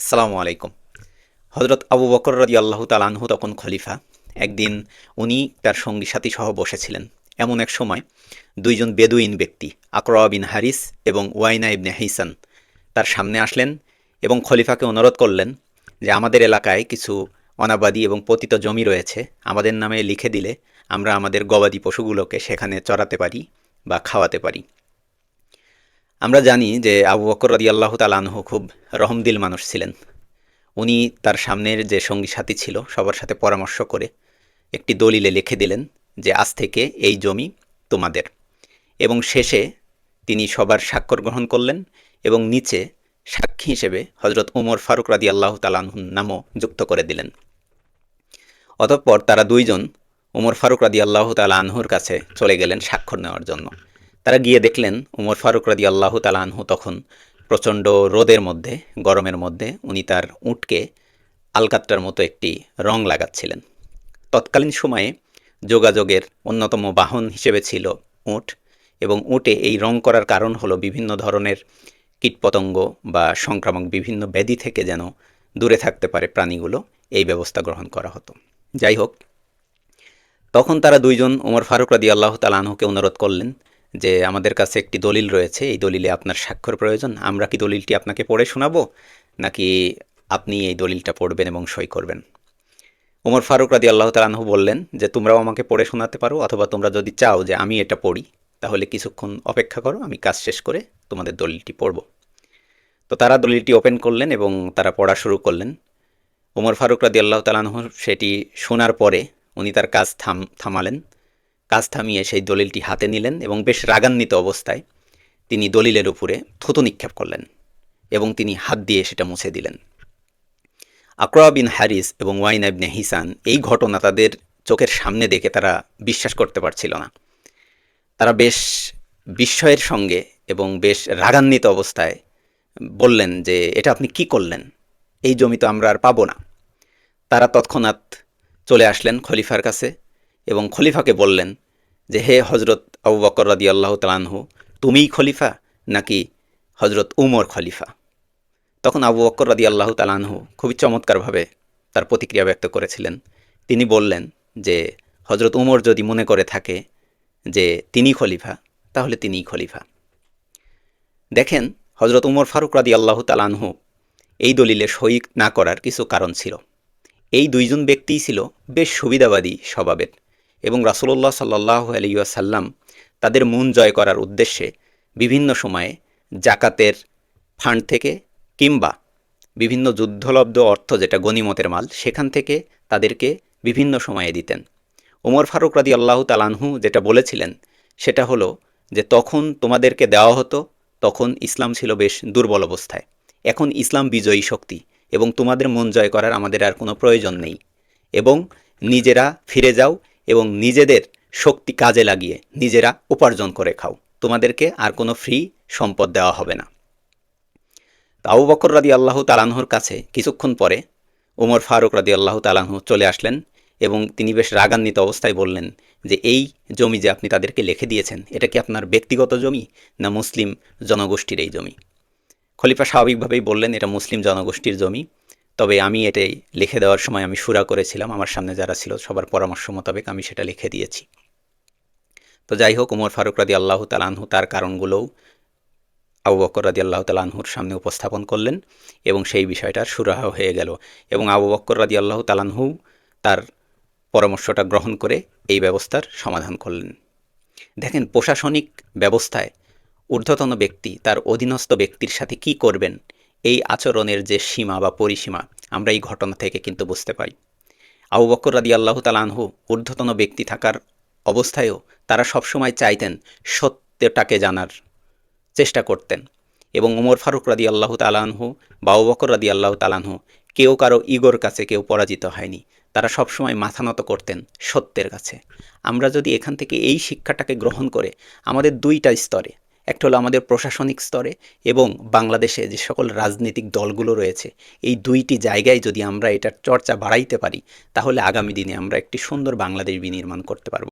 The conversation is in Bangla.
আসসালামু আলাইকুম। হজরত আবু বকর রদি আল্লাহ তালানহু তখন খলিফা। একদিন উনি তার সঙ্গী সাথী সহ বসেছিলেন। এমন এক সময় দুইজন বেদুইন ব্যক্তি, আকরা বিন হারিস এবং ওয়াইনা ইবনে হিসান তার সামনে আসলেন এবং খলিফাকে অনুরোধ করলেন যে আমাদের এলাকায় কিছু অনাবাদী এবং পতিত জমি রয়েছে, আমাদের নামে লিখে দিলে আমরা আমাদের গবাদি পশুগুলোকে সেখানে চড়াতে পারি বা খাওয়াতে পারি। আমরা জানি যে আবু বকর রদি আল্লাহ তালানহু খুব রহমদিল মানুষ ছিলেন। উনি তার সামনের যে সঙ্গী সাথী ছিল, সবার সাথে পরামর্শ করে একটি দলিলে লিখে দিলেন যে, আজ থেকে এই জমি তোমাদের। এবং শেষে তিনি সবার স্বাক্ষর গ্রহণ করলেন এবং নিচে সাক্ষী হিসেবে হজরত উমর ফারুক রাদি আল্লাহ তালানহুর নামও যুক্ত করে দিলেন। অতঃপর তারা দুইজন উমর ফারুক রাদি আল্লাহ আনহুর কাছে চলে গেলেন স্বাক্ষর নেওয়ার জন্য। তারা গিয়ে দেখলেন উমর ফারুক রাদি আল্লাহ তালা আনহু তখন প্রচণ্ড রোদের মধ্যে, গরমের মধ্যে উনি তার উঁটকে আলকাত্রার মতো একটি রং লাগাচ্ছিলেন। তৎকালীন সময়ে যোগাযোগের অন্যতম বাহন হিসেবে ছিল উঁট এবং উঁটে এই রং করার কারণ হলো বিভিন্ন ধরনের কীটপতঙ্গ বা সংক্রামক বিভিন্ন ব্যাধি থেকে যেন দূরে থাকতে পারে প্রাণীগুলো, এই ব্যবস্থা গ্রহণ করা হতো। যাই হোক, তখন তারা দুইজন উমর ফারুক রাদি আল্লাহ তালাহকে অনুরোধ করলেন যে আমাদের কাছে একটি দলিল রয়েছে, এই দলিলে আপনার স্বাক্ষর প্রয়োজন। আমরা কি দলিলটি আপনাকে পড়ে শোনাবো, নাকি আপনি এই দলিলটা পড়বেন এবং সই করবেন? উমর ফারুক রাদি আল্লাহ তালাহু বললেন যে, তোমরাও আমাকে পড়ে শোনাতে পারো, অথবা তোমরা যদি চাও যে আমি এটা পড়ি, তাহলে কিছুক্ষণ অপেক্ষা করো, আমি কাজ শেষ করে তোমাদের দলিলটি পড়ব। তো তারা দলিলটি ওপেন করলেন এবং তারা পড়া শুরু করলেন। উমর ফারুক রাদি আল্লাহ তালাহু সেটি শোনার পরে উনি তার কাজ থাম, থামালেন। কাজ থামিয়ে সেই দলিলটি হাতে নিলেন এবং বেশ রাগান্বিত অবস্থায় তিনি দলিলের উপরে থুতু নিক্ষেপ করলেন এবং তিনি হাত দিয়ে সেটা মুছে দিলেন। আকরা বিন হ্যারিস এবং ওয়াইন ইবনে হিসান এই ঘটনা তাদের চোখের সামনে দেখে তারা বিশ্বাস করতে পারছিল না। তারা বেশ বিস্ময়ের সঙ্গে এবং বেশ রাগান্বিত অবস্থায় বললেন যে, এটা আপনি কি করলেন? এই জমি তো আমরা আর পাবো না। তারা তৎক্ষণাৎ চলে আসলেন খলিফার কাছে এবং খলিফাকে বললেন যে হে হজরত আবু বকর রাদি আল্লাহ তালানহু তুমিই খলিফা নাকি হজরত উমর খলিফা? তখন আবু বকর রাদি আল্লাহ তালানহু খুবই চমৎকারভাবে তার প্রতিক্রিয়া ব্যক্ত করেছিলেন। তিনি বললেন যে, হজরত উমর যদি মনে করে থাকে যে তিনি খলিফা, তাহলে তিনিই খলিফা। দেখেন, হজরত উমর ফারুক রাদি আল্লাহ তালানহু এই দলিলে সই না করার কিছু কারণ ছিল। এই দুইজন ব্যক্তিই ছিল বেশ সুবিধাবাদী স্বভাবের। এবং রাসুল্লাহ সাল্লাহ আলিয়াসাল্লাম তাদের মন জয় করার উদ্দেশ্যে বিভিন্ন সময়ে জাকাতের ফান্ড থেকে কিংবা বিভিন্ন যুদ্ধলব্ধ অর্থ যেটা গনিমতের মাল, সেখান থেকে তাদেরকে বিভিন্ন সময়ে দিতেন। ওমর ফারুক রাদি আল্লাহ তালানহু যেটা বলেছিলেন, সেটা হলো যে তখন তোমাদেরকে দেওয়া হতো, তখন ইসলাম ছিল বেশ দুর্বল অবস্থায়। এখন ইসলাম বিজয়ী শক্তি এবং তোমাদের মন জয় করার আমাদের আর কোনো প্রয়োজন নেই। এবং নিজেরা ফিরে যাও এবং নিজেদের শক্তি কাজে লাগিয়ে নিজেরা উপার্জন করে খাও। তোমাদেরকে আর কোনো ফ্রি সম্পদ দেওয়া হবে না। তাও বকর রাদি আল্লাহ তালানহর কাছে কিছুক্ষণ পরে ওমর ফারুক রাদি আল্লাহ তালাহ চলে আসলেন এবং তিনি বেশ রাগান্বিত অবস্থায় বললেন যে, এই জমি যে আপনি তাদেরকে লিখে দিয়েছেন, এটা কি আপনার ব্যক্তিগত জমি না মুসলিম জনগোষ্ঠীর এই জমি? খলিফা স্বাভাবিকভাবেই বললেন, এটা মুসলিম জনগোষ্ঠীর জমি। তবে আমি এটাই লিখে দেওয়ার সময় আমি সুরা করেছিলাম, আমার সামনে যারা ছিল সবার পরামর্শ মোতাবেক আমি সেটা লিখে দিয়েছি। তো যাই হোক, উমর ফারুক রাদি আল্লাহ তালানহু তার কারণগুলোও আবু বকর রাদি আল্লাহ তালানহুর সামনে উপস্থাপন করলেন এবং সেই বিষয়টার সুরাহ হয়ে গেল এবং আবু বক্কর রাদি আল্লাহ তালানহু তার পরামর্শটা গ্রহণ করে এই ব্যবস্থার সমাধান করলেন। দেখেন, প্রশাসনিক ব্যবস্থায় ঊর্ধ্বতন ব্যক্তি, তার অধীনস্থ ব্যক্তির সাথে কি করবেন? এই আচরণের যে সীমা বা পরিসীমা, আমরা এই ঘটনা থেকে কিন্তু বুঝতে পারি আবু বকর রাদি আল্লাহ তালানহু ঊর্ধ্বতন ব্যক্তি থাকার অবস্থায়ও তারা সবসময় চাইতেন সত্যটাকে জানার চেষ্টা করতেন এবং উমর ফারুক রাদি আল্লাহ তালানহু বা আবু বকর রাদি আল্লাহ তালানহু কেউ কারও ইগোর কাছে কেউ পরাজিত হয়নি। তারা সবসময় মাথা নত করতেন সত্যের কাছে। আমরা যদি এখান থেকে এই শিক্ষাটাকে গ্রহণ করে আমাদের দুইটা স্তরে একটা হলো আমাদের প্রশাসনিক স্তরে এবং বাংলাদেশে যে সকল রাজনৈতিক দলগুলো রয়েছে, এই দুইটি জায়গায় যদি আমরা এটার চর্চা বাড়াইতে পারি, তাহলে আগামী দিনে আমরা একটি সুন্দর বাংলাদেশ বিনির্মাণ করতে পারব।